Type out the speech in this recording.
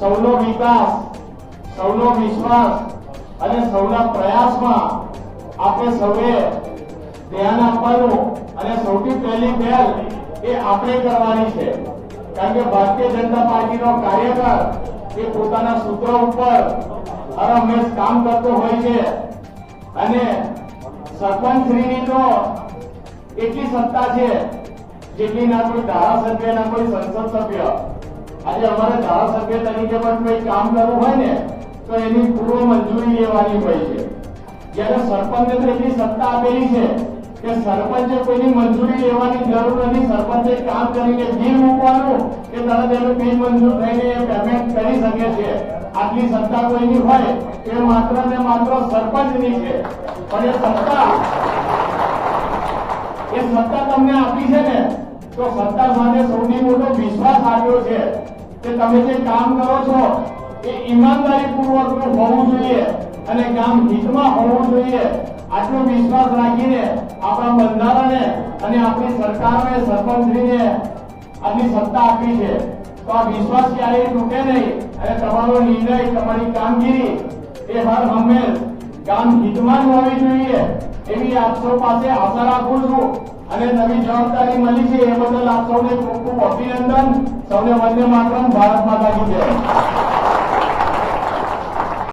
સૌનો વિકાસ, સૌનો વિશ્વાસ અને સૌના પ્રયાસમાં આપણે સૌએ ધ્યાન આપવાનું અને સૌથી પહેલી પહેલ એ આપણે કરવાની છે. કારણ કે ભારતીય જનતા પાર્ટીનો કાર્યકર એ પોતાના સૂત્ર ઉપર હરહંમેશ કામ કરતો હોય છે. અને સરપંચશ્રીની તો એટલી સત્તા છે જેટલી ના કોઈ ધારાસભ્ય ના કોઈ સંસદ સભ્ય આજે અમારે ધારાસભ્ય તરીકે પણ કોઈ કામ કરવું હોય ને, તો એની પૂર્વ મંજૂરી લેવાની હોય છે. જ્યારે સરપંચને એટલી સત્તા આપેલી છે કે સરપંચે કોઈની મંજૂરી લેવાની જરૂર નથી, સરપંચે કામ કરીને બિલ મૂકવાનું કે તરત એનું બિલ મંજૂર થઈને પેમેન્ટ કરી શકે છે. આટલી સત્તા કોઈની હોય, એ માત્ર ને માત્ર સરપંચની છે. પણ એ સત્તા એ સત્તા તમને આપી છે ને, તો સત્તા સાથે સૌથી મોટો વિશ્વાસ આવ્યો છે. કે તમે જે કામ કરો છો, એ ઈમાનદારી પૂર્વકનું હોવું જોઈએ અને કામ હિતમાં હોવું જોઈએ. આટલો વિશ્વાસ રાખીને આપણા બંધારણે અને આપણી સરકારને સરપંચને આટલી સત્તા આપી છે. તો આ વિશ્વાસ ક્યારેય તૂટે નહીં અને તમારો નિર્ણય, તમારી કામગીરી, એ હર હંમેશ કામ હિતમાં જ હોવી જોઈએ. એવી આપ પાસે આશા રાખું છું. અને નવી જવાબદારી મળી છે એ બદલ આપ સૌને ખૂબ ખૂબ અભિનંદન. સૌને વંદે માતરમ. ભારત માતા કી જય.